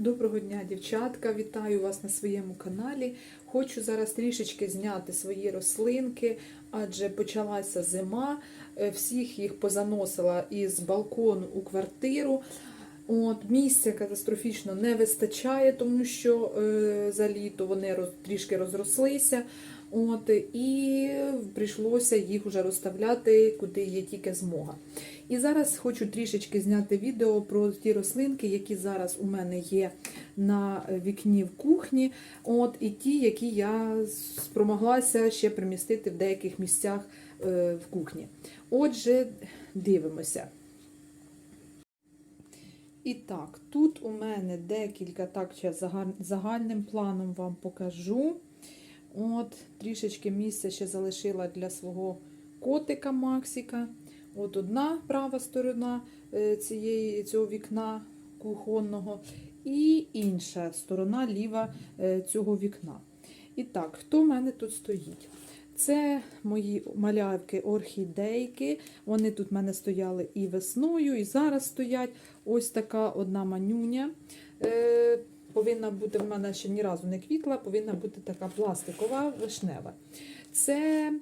Доброго дня, дівчатка! Вітаю вас на своєму каналі. Хочу зараз трішечки зняти свої рослинки, адже почалася зима, е, всіх їх позаносила із балкону у квартиру. От, Місця катастрофічно не вистачає, тому що е, за літо вони роз, трішки розрослися. От, І прийшлося їх вже розставляти, куди є тільки змога. І зараз хочу трішечки зняти відео про ті рослинки, які зараз у мене є на вікні в кухні, от, і ті, які я спромоглася ще примістити в деяких місцях е, в кухні. Отже, дивимося. І так, тут у мене декілька, так, зараз загальним планом вам покажу. От, Трішечки місця ще залишила для свого котика Максика. От одна права сторона цієї, цього вікна кухонного, і інша сторона ліва цього вікна. І так, хто в мене тут стоїть? Це мої малявки орхідейки. Вони тут в мене стояли і весною, і зараз стоять. Ось така одна манюня. Е, Повинна бути, в мене ще ні разу не квітла, повинна бути така пластикова вишнева. Це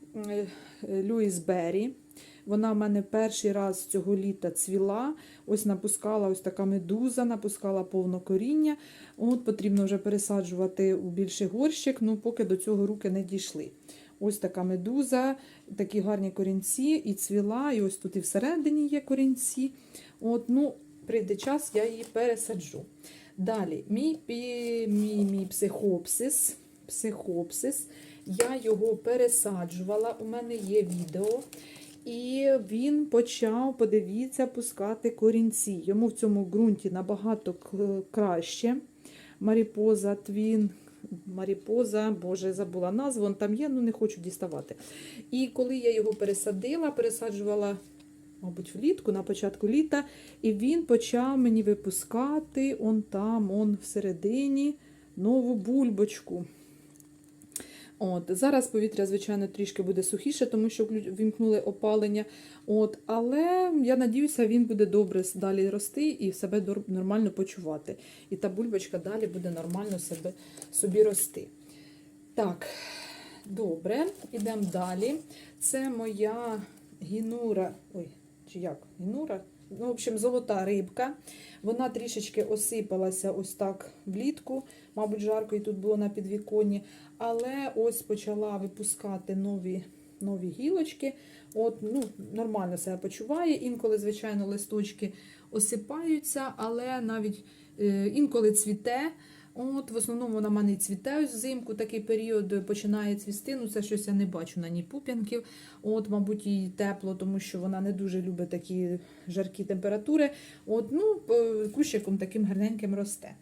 Льюіс Беррі. Вона в мене перший раз цього літа цвіла. Ось напускала ось така медуза, напускала повно коріння. От Потрібно вже пересаджувати у більший горщик, ну поки до цього руки не дійшли. Ось така медуза, такі гарні корінці, і цвіла, і ось тут і всередині є корінці. От, ну, Прийде час, я її пересаджу. Далі, мій мій, мій психопсис, психопсис, я його пересаджувала, у мене є відео. І він почав, подивіться, пускати корінці. Йому в цьому ґрунті набагато краще. Маріпоза, твін, Маріпоза, боже, забула назву, він там є, ну не хочу діставати. І коли я його пересадила, пересаджувала, мабуть, влітку, на початку літа, і він почав мені випускати он там, он всередині нову бульбочку. От, Зараз повітря, звичайно, трішки буде сухіше, тому що вімкнули опалення. От, Але я надіюся, він буде добре далі рости і себе нормально почувати. І та бульбочка далі буде нормально себе, собі рости. Так, добре, йдемо далі. Це моя гінура. Ой, чи як? Гінура? Ну, в общем, золота рибка. Вона трішечки осипалася ось так влітку, мабуть, жарко і тут було на підвіконні. Але ось почала випускати нові нові гілочки. От, ну, Нормально себе почуває. Інколи, звичайно, листочки осипаються, але навіть е, інколи цвіте. От, В основному вона в мене цвіте взимку, такий період починає цвісти. Ну, це щось я не бачу на ній пуп'янків. От, Мабуть, їй тепло, тому що вона не дуже любить такі жаркі температури. От, ну, Кущиком таким гарненьким росте.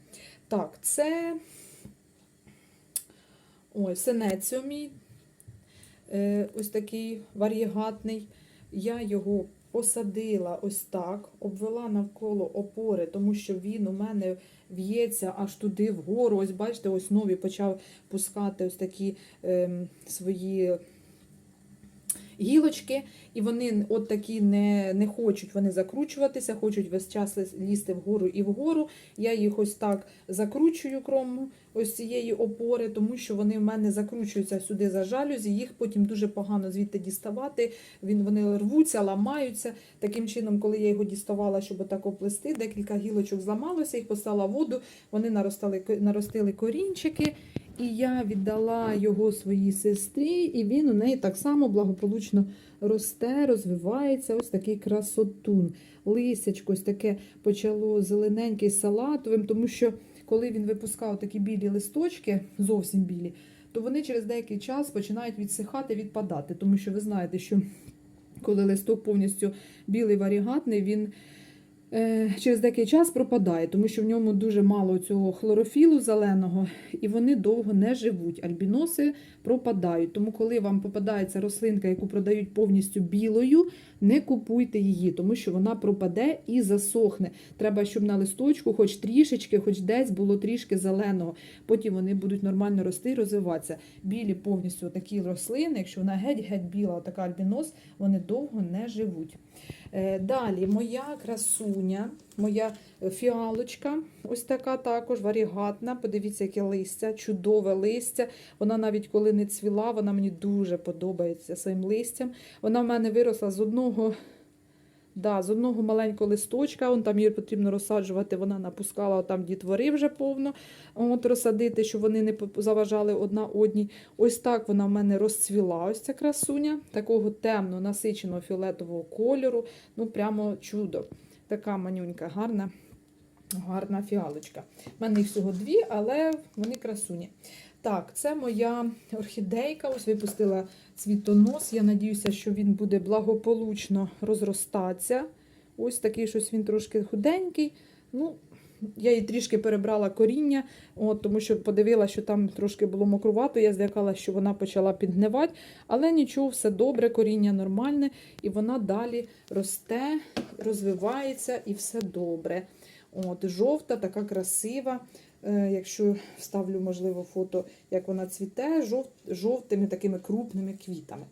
Так, це ой, сенеціо мій, е, ось такий варігатний. Я його посадила ось так, обвела навколо опори, тому що він у мене в'ється аж туди вгору. Ось, бачите, ось нові почав пускати ось такі е, свої гілочки, і вони от такі не не хочуть вони закручуватися, хочуть весь час лізти вгору і вгору. Я їх ось так закручую крому ось цієї опори, тому що вони в мене закручуються сюди за жалюзі, їх потім дуже погано звідти діставати. Він, Вони рвуться, ламаються. Таким чином, коли я його діставала, щоб отак оплести, декілька гілочок зламалося, їх поставила воду, вони наростали, наростили корінчики. І я віддала його своїй сестрі, і він у неї так само благополучно росте, розвивається. Ось такий красотун. Лисячко ось таке почало зелененький салатовим, тому що коли він випускав такі білі листочки, зовсім білі, то вони через деякий час починають відсихати, відпадати. Тому що ви знаєте, що коли листок повністю білий варігатний, він через деякий час пропадає, тому що в ньому дуже мало цього хлорофілу зеленого, і вони довго не живуть. Альбіноси пропадають. Тому, коли вам попадається рослинка, яку продають повністю білою, не купуйте її, тому що вона пропаде і засохне. Треба, щоб на листочку, хоч трішечки, хоч десь було трішки зеленого. Потім вони будуть нормально рости і розвиватися. Білі повністю такі рослини, якщо вона геть-геть біла, така альбінос, вони довго не живуть. Е, Далі моя красуня, моя е, фіалочка, ось така також варігатна. Подивіться, яке листя, чудове листя. Вона навіть коли не цвіла, вона мені дуже подобається своїм листям. Вона в мене виросла з одного. Да, з одного маленького листочка, он там її потрібно розсаджувати, вона напускала там дітвори вже повно от, розсадити, щоб вони не заважали одна одній. Ось так вона в мене розцвіла, ось ця красуня, такого темно насиченого фіолетового кольору. Ну, прямо чудо. Така манюнька, гарна, гарна фіалочка. У мене їх всього дві, але вони красуні. Так, це моя орхідейка. Ось випустила цвітонос. Я надіюся, що він буде благополучно розростатися. Ось такий щось він трошки худенький. Ну, я її трішки перебрала коріння, от, тому що подивилася, що там трошки було мокрувато. Я злякалася, що вона почала підгнивати. Але нічого, все добре, коріння нормальне, і вона далі росте, розвивається і все добре. От, жовта, така красива. Е, Якщо вставлю, можливо, фото, як вона цвіте, жов, жовтими такими крупними квітами.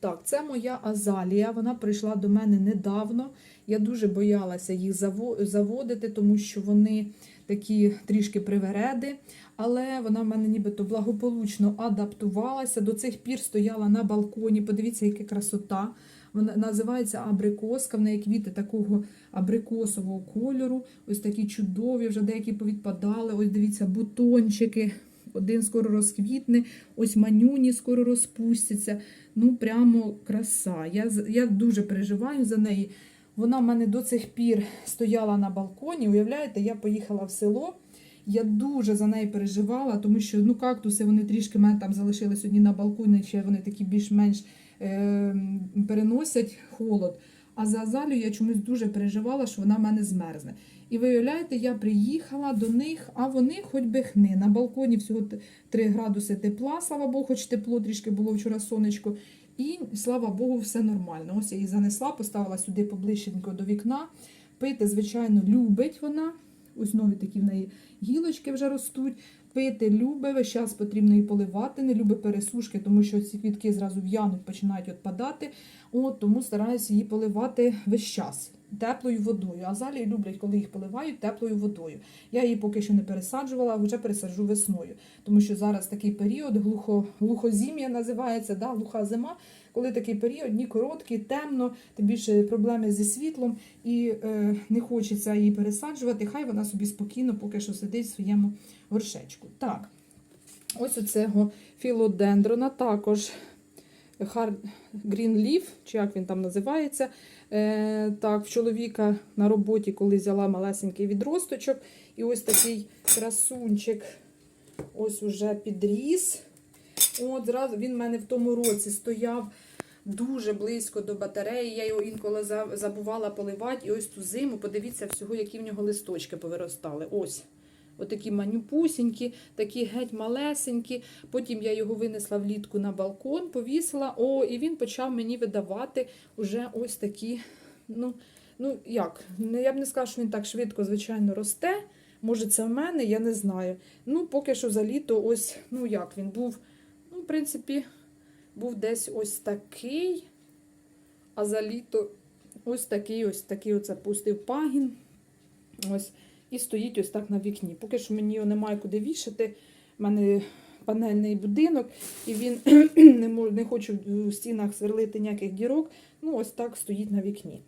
Так, це моя азалія. Вона прийшла до мене недавно. Я дуже боялася їх заводити, тому що вони такі трішки привереди. Але вона в мене нібито благополучно адаптувалася. До цих пір стояла на балконі. Подивіться, яка красота. Вона називається абрикоска. В неї квіти такого абрикосового кольору. Ось такі чудові, вже деякі повідпадали. Ось дивіться, бутончики. Один скоро розквітне, ось манюні скоро розпустяться. Ну, прямо краса. Я, я дуже переживаю за неї. Вона в мене до цих пір стояла на балконі. Уявляєте, я поїхала в село. Я дуже за неї переживала, тому що ну, кактуси вони трішки мене там залишились одні на балконі, ще вони такі більш-менш переносять холод. А за азалію я чомусь дуже переживала, що вона в мене змерзне. І виявляєте, я приїхала до них, а вони хоч би хни. На балконі всього 3 градуси тепла, слава Богу, хоч тепло трішки було вчора сонечко. І слава Богу, все нормально. Ось я її занесла, поставила сюди поближченько до вікна. Пити, звичайно, любить вона. Ось нові такі в неї гілочки вже ростуть. Пити любить, весь час потрібно її поливати, не любить пересушки, тому що ці квітки зразу в'януть, починають відпадати. От, тому стараюся її поливати весь час теплою водою. Азалії люблять, коли їх поливають теплою водою. Я її поки що не пересаджувала, а вже пересаджу весною. Тому що зараз такий період, глухо, глухозім'я називається, да, глуха зима, коли такий період, дні короткі, темно, тим більше проблеми зі світлом, і е, не хочеться її пересаджувати. Хай вона собі спокійно поки що сидить в своєму горшечку. Так, ось у цього філодендрона також Hard Green Leaf, чи як він там називається. Е, так, в чоловіка на роботі, коли взяла малесенький відросточок, і ось такий красунчик ось уже підріс. От, зразу він в мене в тому році стояв дуже близько до батареї. Я його інколи забувала поливати. І ось ту зиму, подивіться, всього, які в нього листочки повиростали. Ось. Отакі манюпусінькі, такі геть малесенькі. Потім я його винесла влітку на балкон, повісила. О, і він почав мені видавати уже ось такі. Ну, ну як? Я б не сказала, що він так швидко, звичайно, росте. Може, це в мене, я не знаю. Ну, поки що за літо, ось, ну як він був, ну, в принципі, був десь ось такий. А за літо ось такий, ось такий оце пустив пагін. Ось. І стоїть ось так на вікні. Поки що мені його немає куди вішати. У мене панельний будинок, і він не мож, не хочу в стінах сверлити ніяких дірок. Ну, ось так стоїть на вікні.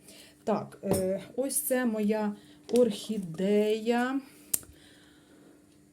Так, е, ось це моя орхідея.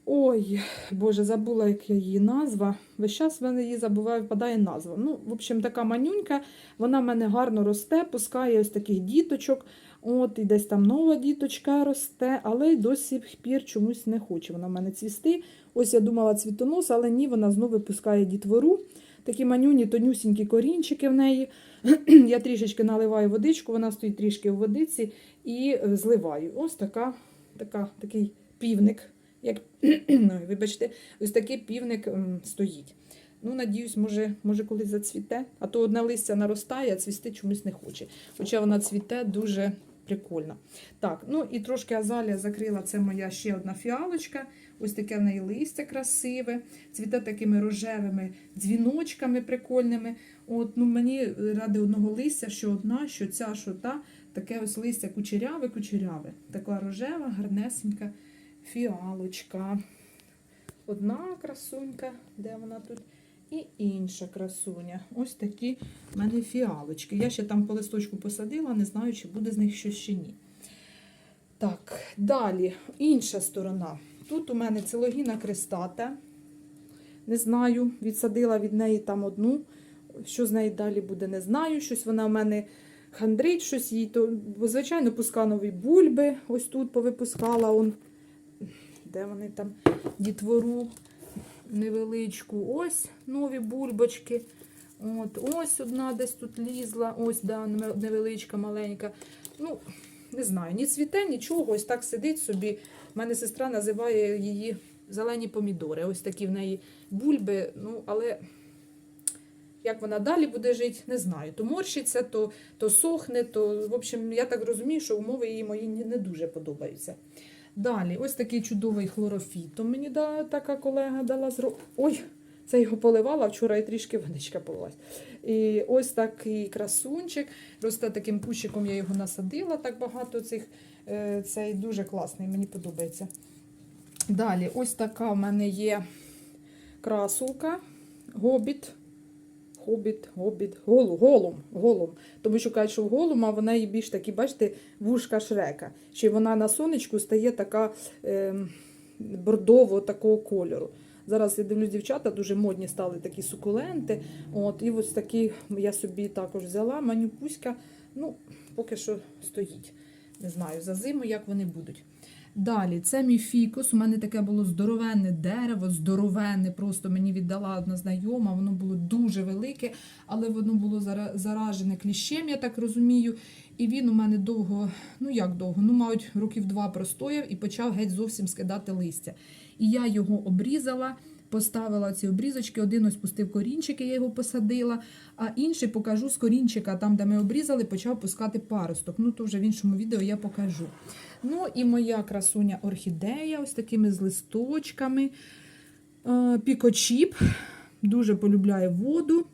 Ой, Боже, забула, як я її назва. Весь час в мене її забуваю, впадає назва. Ну, в общем, така манюнька, вона в мене гарно росте, пускає ось таких діточок. От, і десь там нова діточка росте, але й до сих пір чомусь не хоче вона в мене цвісти. Ось я думала цвітонос, але ні, вона знову випускає дітвору. Такі манюні, тонюсінькі корінчики в неї. Я трішечки наливаю водичку, вона стоїть трішки у водиці і е, зливаю. Ось така, така, такий півник. Як, вибачте, ось такий півник м, стоїть. Ну, надіюсь, може, може колись зацвіте. А то одне листя наростає, а цвісти чомусь не хоче. Хоча вона цвіте дуже прикольно. Так, ну і трошки азалія закрила. Це моя ще одна фіалочка. Ось таке в неї листя красиве, цвіте такими рожевими дзвіночками прикольними. От, ну, Мені ради одного листя, що одна, що ця, що та, таке ось листя кучеряве-кучеряве. Така рожева, гарнесенька фіалочка. Одна красунька, де вона тут? І інша красуня. Ось такі в мене фіалочки. Я ще там по листочку посадила, не знаю, чи буде з них щось чи ні. Так, далі інша сторона. Тут у мене целогіна крестата. Не знаю, відсадила від неї там одну. Що з неї далі буде, не знаю. Щось вона в мене хандрить, щось їй то, звичайно, пусканові бульби. Ось тут повипускала. Он, де вони там дітвору невеличку. Ось нові бульбочки. От, ось одна десь тут лізла, ось да, невеличка, маленька. Ну, не знаю, ні цвіте, нічого, ось так сидить собі. У мене сестра називає її зелені помідори. Ось такі в неї бульби. Ну, але як вона далі буде жити, не знаю. То морщиться, то, то сохне, то, в общем, я так розумію, що умови її мої не дуже подобаються. Далі, ось такий чудовий хлорофітом мені да, така колега дала зро... Ой, це його поливала вчора і трішки водичка полилась. І ось такий красунчик. Росте таким кущиком я його насадила, так багато цих. Е, Цей дуже класний, мені подобається. Далі, ось така в мене є красулка, гобіт. Хобіт, гобіт, голум, голум, голум. Тому що кажуть, що в голума вона і більш такі, бачите, вушка шрека. Ще вона на сонечку стає така е, бордово такого кольору. Зараз я дивлюсь, дівчата дуже модні стали такі сукуленти. От, і ось такі я собі також взяла. Манюпуська, ну, поки що стоїть. Не знаю, за зиму, як вони будуть. Далі, це мій фікус. У мене таке було здоровенне дерево, здоровенне. Просто мені віддала одна знайома, воно було дуже велике, але воно було заражене кліщем, я так розумію. І він у мене довго, ну як довго, ну, мабуть, років два простояв і почав геть зовсім скидати листя. І я його обрізала. Поставила ці обрізочки, один ось пустив корінчики, я його посадила, а інший покажу з корінчика, там, де ми обрізали, почав пускати паросток. Ну, то вже в іншому відео я покажу. Ну і моя красуня орхідея, ось такими з листочками. Е, Пікочіп. Дуже полюбляє воду.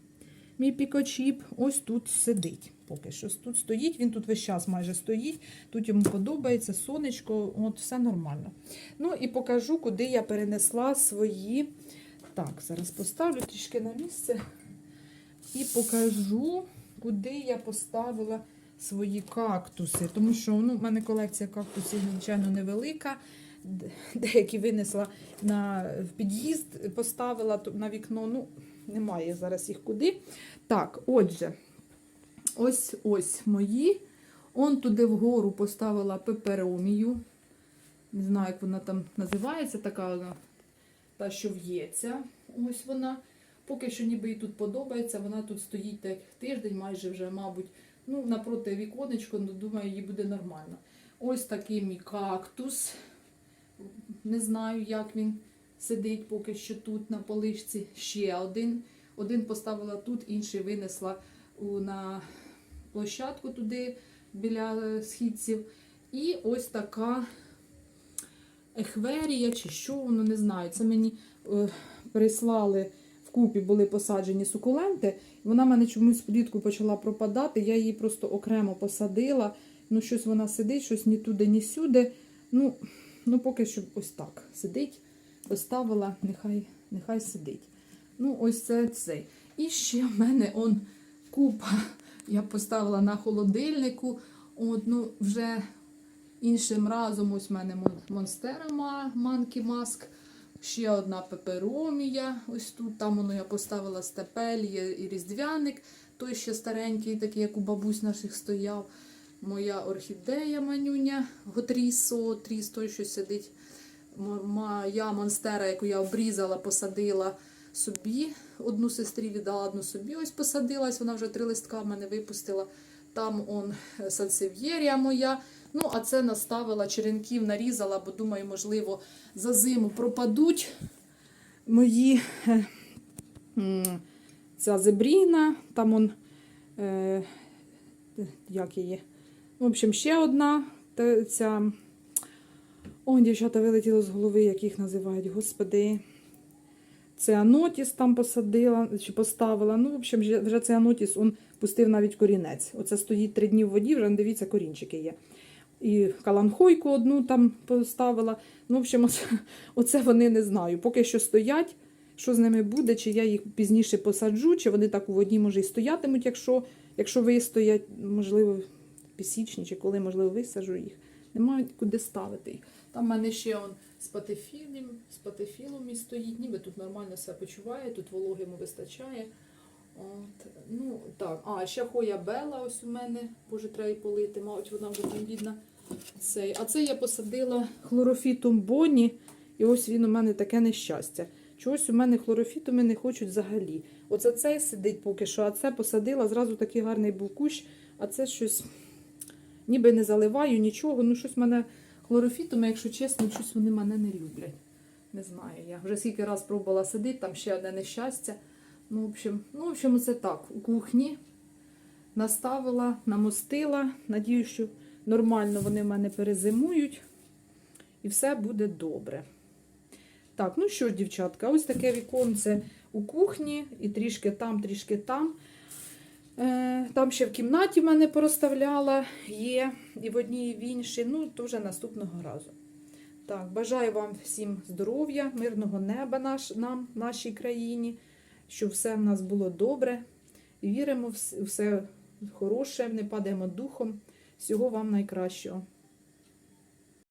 Мій пікочіп. Ось тут сидить. Поки що тут стоїть, він тут весь час майже стоїть. Тут йому подобається сонечко, от все нормально. Ну і покажу, куди я перенесла свої. Так, зараз поставлю трішки на місце і покажу, куди я поставила свої кактуси. Тому що ну, в мене колекція кактусів, звичайно, невелика. Деякі винесла на в під'їзд, поставила на вікно. Ну, немає зараз їх куди. Так, отже, ось ось мої. Он туди вгору поставила пеперомію. Не знаю, як вона там називається, така вона, та, що в'ється. Ось вона. Поки що ніби їй тут подобається. Вона тут стоїть так тиждень, майже вже, мабуть, ну, напроти віконечко, ну, думаю, їй буде нормально. Ось такий мій кактус. Не знаю, як він сидить поки що тут на поличці. Ще один. Один поставила тут, інший винесла на площадку туди біля е, східців. І ось така ехверія, чи що воно, не знаю. Це мені е, прислали вкупі, були посаджені сукуленти. Вона мене чомусь влітку почала пропадати. Я її просто окремо посадила. Ну, щось вона сидить, щось ні туди, ні сюди. Ну, ну поки що ось так сидить. Поставила, нехай, нехай сидить. Ну, ось це цей. І ще в мене он купа. Я поставила на холодильнику. От, ну, вже іншим разом ось в мене монстера ма- манкі маск. Ще одна пеперомія. Ось тут там воно я поставила степель, і різдвяник. Той ще старенький, такий, як у бабусь наших стояв. Моя орхідея манюня, готрісо, тріс той, що сидить. Моя монстера, яку я обрізала, посадила собі. Одну сестрі віддала, одну собі ось посадилась. Вона вже три листка в мене випустила. Там он е, сансев'єрія моя. Ну, а це наставила черенків, нарізала, бо думаю, можливо, за зиму пропадуть мої е, ця зебріна, там он, е, як її. В общем, ще одна ця. О, дівчата вилетіло з голови, як їх називають, господи. Цианотіс там посадила чи поставила. Ну, в общем, вже, цианотіс он пустив навіть корінець. Оце стоїть три дні в воді, вже дивіться, корінчики є. І каланхойку одну там поставила. Ну, в общем, оце, оце вони не знаю. Поки що стоять, що з ними буде, чи я їх пізніше посаджу, чи вони так у воді, може, і стоятимуть, якщо, якщо вистоять, можливо, пісічні, чи коли, можливо, висаджу їх. Немає куди ставити їх. Там в мене ще он з патефілем, з патефілом і стоїть, ніби тут нормально себе почуває, тут вологи йому вистачає. От, ну, так. А, ще хоя бела ось у мене, боже, треба її полити, мабуть, вона вже там бідна. Цей. А це я посадила хлорофітум Бонні, і ось він у мене таке нещастя. Чогось у мене хлорофітуми не хочуть взагалі. Оце цей сидить поки що, а це посадила, зразу такий гарний був кущ, а це щось ніби не заливаю нічого. Ну, щось мене хлорофітуми, якщо чесно, щось вони мене не люблять. Не знаю я. Вже скільки раз пробувала сидити, там ще одне нещастя. Ну, в общем, ну, в общем, це так. У кухні наставила, намостила. Надію, що нормально вони в мене перезимують. І все буде добре. Так, ну що ж, дівчатка, ось таке віконце у кухні, і трішки там, трішки там. Е, Там ще в кімнаті в мене порозставляла, є і в одній, і в іншій. Ну, то вже наступного разу. Так, бажаю вам всім здоров'я, мирного неба наш, нам, нашій країні, щоб все в нас було добре. Віримо в все хороше, не падаємо духом. Всього вам найкращого.